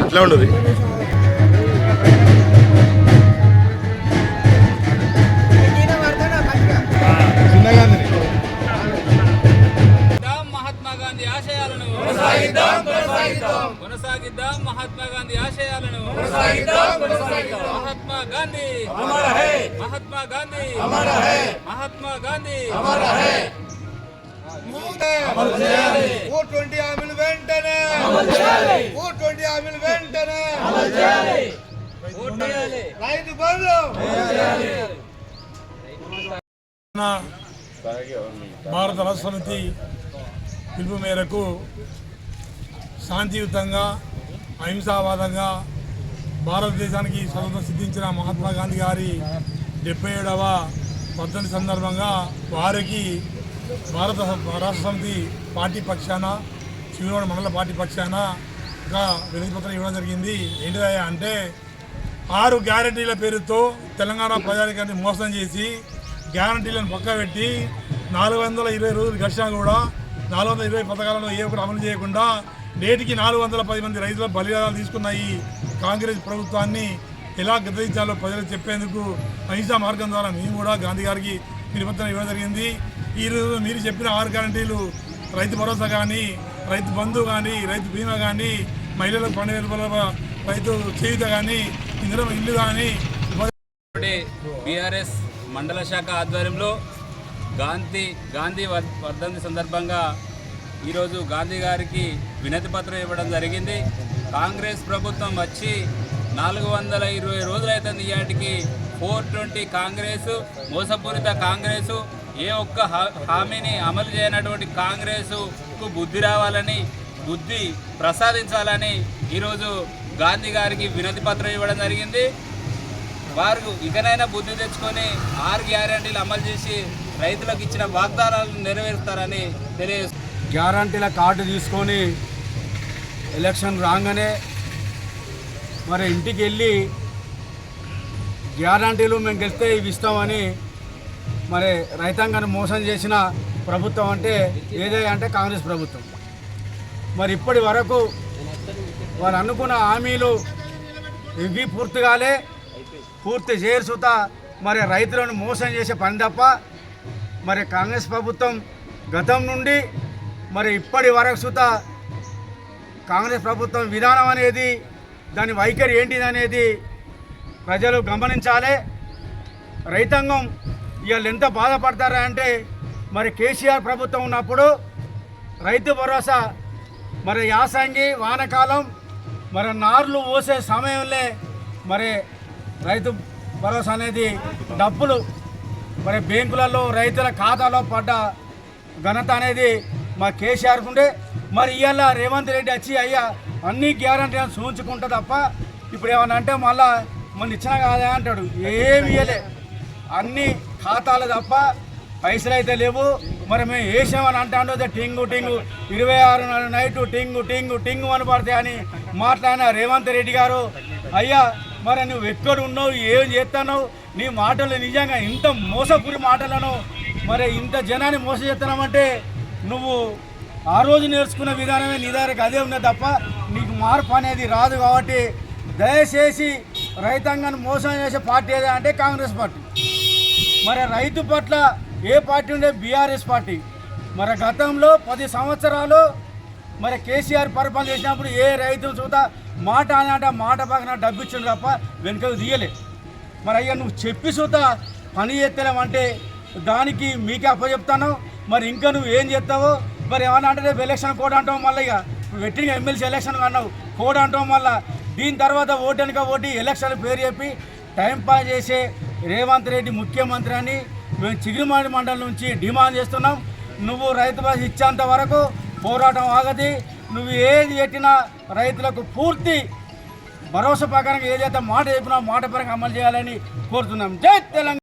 ఎట్లా ఉండదు కొనసాగిద్దాం మహాత్మా గాంధీ ఆశయాలను మహాత్మా గాంధీ మహాత్మా గాంధీ మహాత్మా గాంధీ అమర హై ఓ ట్వంటీ హామీలు వెంటనే. రైతు బంధు. భారత రాష్ట్ర సమితి పిలుపు మేరకు శాంతియుతంగా అహింసావాదంగా భారతదేశానికి స్వతంత్రం సిద్ధించిన మహాత్మా గాంధీ గారి డెబ్బై ఏడవ వర్ధంతి సందర్భంగా వారికి భారత రాష్ట్ర సమితి పార్టీ పక్షాన శివనోడ మండల పార్టీ పక్షాన ఒక వినతిపత్రం ఇవ్వడం జరిగింది. ఏంటిదయ్యా అంటే ఆరు గ్యారంటీల పేరుతో తెలంగాణ ప్రజానికాన్ని మోసం చేసి గ్యారంటీలను పక్క పెట్టి నాలుగు వందల ఇరవై రోజులు గడిచినా కూడా నాలుగు వందల ఇరవై పథకాలను ఏ ఒక్కటి అమలు చేయకుండా నేటికి నాలుగు వందల పది మంది రైతుల బలిదానాలు తీసుకున్నాయి కాంగ్రెస్ ప్రభుత్వాన్ని ఎలా గద్దించాలో ప్రజలు చెప్పేందుకు అహింసా మార్గం ద్వారా మేము కూడా గాంధీ గారికి నిబంధన ఇవ్వడం జరిగింది. ఈరోజు మీరు చెప్పిన ఆరు గ్యారంటీలు రైతు భరోసా కానీ రైతు బంధు కానీ రైతు బీమా కానీ మహిళలకు పన్నెండు రూపాయల రైతు చేయుత కానీ ఇందులో ఇల్లు కానీ బీఆర్ఎస్ మండల శాఖ ఆధ్వర్యంలో గాంధీ గాంధీ వర్ధంతి సందర్భంగా ఈరోజు గాంధీ గారికి వినతి పత్రం ఇవ్వడం జరిగింది. కాంగ్రెస్ ప్రభుత్వం వచ్చి నాలుగు వందల ఇరవై రోజులైతుంది ఇవాటికి ఫోర్ ట్వంటీ కాంగ్రెసు మోసపూరిత కాంగ్రెసు ఏ ఒక్క హా- హామీని అమలు చేయనటువంటి కాంగ్రెసు కాంగ్రెసుకు బుద్ధి రావాలని బుద్ధి ప్రసాదించాలని ఈరోజు గాంధీ గారికి వినతి పత్రం ఇవ్వడం జరిగింది. వారు ఇకనైనా బుద్ధి తెచ్చుకొని ఆరు గ్యారంటీలు అమలు చేసి రైతులకు ఇచ్చిన వాగ్దానాలను నెరవేరుస్తారని తెలియజేస్తున్నారు గ్యారంటీల కార్డు తీసుకొని ఎలక్షన్ రాగానే మరి ఇంటికి వెళ్ళి గ్యారంటీలు మేము గెలిస్తే ఇవి ఇస్తామని మరి రైతాంగాన్ని మోసం చేసిన ప్రభుత్వం అంటే ఏదే అంటే కాంగ్రెస్ ప్రభుత్వం. మరి ఇప్పటి వరకు వారు అనుకున్న హామీలు ఇవి పూర్తి కాలే పూర్తి చేయరుసుత మరి రైతులను మోసం చేసే పని తప్ప మరి కాంగ్రెస్ ప్రభుత్వం గతం నుండి మరి ఇప్పటి వరకు సుత కాంగ్రెస్ ప్రభుత్వం విధానం అనేది దాని వైఖరి ఏంటిది అనేది ప్రజలు గమనించాలి. రైతాంగం ఇవాళ ఎంత బాధపడతారా అంటే మరి కేసీఆర్ ప్రభుత్వం ఉన్నప్పుడు రైతు భరోసా మరి యాసంగి వానకాలం మరి నార్లు పోసే సమయంలో మరి రైతు భరోసా అనేది డబ్బులు మరి బ్యాంకులలో రైతుల ఖాతాలో పడ్డ ఘనత అనేది మా కేసీఆర్కు ఉండే. మరి ఇవాళ రేవంత్ రెడ్డి వచ్చి అయ్యా అన్ని గ్యారంటీ సూచించుకుంటా తప్ప ఇప్పుడు ఏమన్నా అంటే మళ్ళా మొన్న ఇచ్చినా కాదా? అంటాడు. ఏమి ఇవ్వలే అన్ని ఖాతాలు తప్ప పైసలు అయితే లేవు. మరి మేము వేసామని అంటాండో టింగు టింగు. ఇరవై ఆరు నైట్ టింగు టింగు టింగు అని పడతాయి అని మాట్లాడిన రేవంత్ రెడ్డి గారు అయ్యా మరి నువ్వు ఎక్కడ ఉన్నావు? ఏం చేస్తున్నావు? నీ మాటలు నిజంగా ఇంత మోసపురి మాటలను మరి ఇంత జనాన్ని మోసం చేస్తున్నామంటే నువ్వు ఆ రోజు నేర్చుకున్న విధానమే నీ దగ్గరకు అదే ఉన్నది తప్ప నీకు మార్పు అనేది రాదు కాబట్టి దయచేసి రైతాంగాన్ని మోసం చేసే పార్టీ ఏదా అంటే కాంగ్రెస్ పార్టీ. మరి రైతు పట్ల ఏ పార్టీ ఉండే బీఆర్ఎస్ పార్టీ. మరి గతంలో పది సంవత్సరాలు మరి కేసీఆర్ పరిపాలన చేసినప్పుడు ఏ రైతు చూత మాట అనంట మాట పక్కన డబ్బు ఇచ్చిండు తప్ప వెనుకకు తీయలే. మరి అయ్యా నువ్వు చెప్పి చూత పని చేస్తలేమంటే దానికి మీకే అప్పచెప్తాను. మరి ఇంకా నువ్వు ఏం చేస్తావో? మరి ఏమన్నా అంటే రేపు ఎలక్షన్ కోడ్ అంటావు మళ్ళీ ఇక. వెట్టిన ఎమ్మెల్సీ ఎలక్షన్ అన్నావు. కోడ్ అంటావు మళ్ళీ. దీని తర్వాత ఓటు వెనుక ఓటి ఎలక్షన్ పేరు చెప్పి టైం పాస్ చేసే రేవంత్ రెడ్డి ముఖ్యమంత్రి అని మేము చిగిరిమాడి మండలం నుంచి డిమాండ్ చేస్తున్నాం. నువ్వు రైతు బాధ ఇచ్చేంత వరకు పోరాటం ఆగది. నువ్వు ఏది పెట్టినా రైతులకు పూర్తి భరోసా ప్రకారం ఏదైతే మాట చెప్పినా మాట పరంగా అమలు చేయాలని కోరుతున్నాం. జై తెలంగాణ.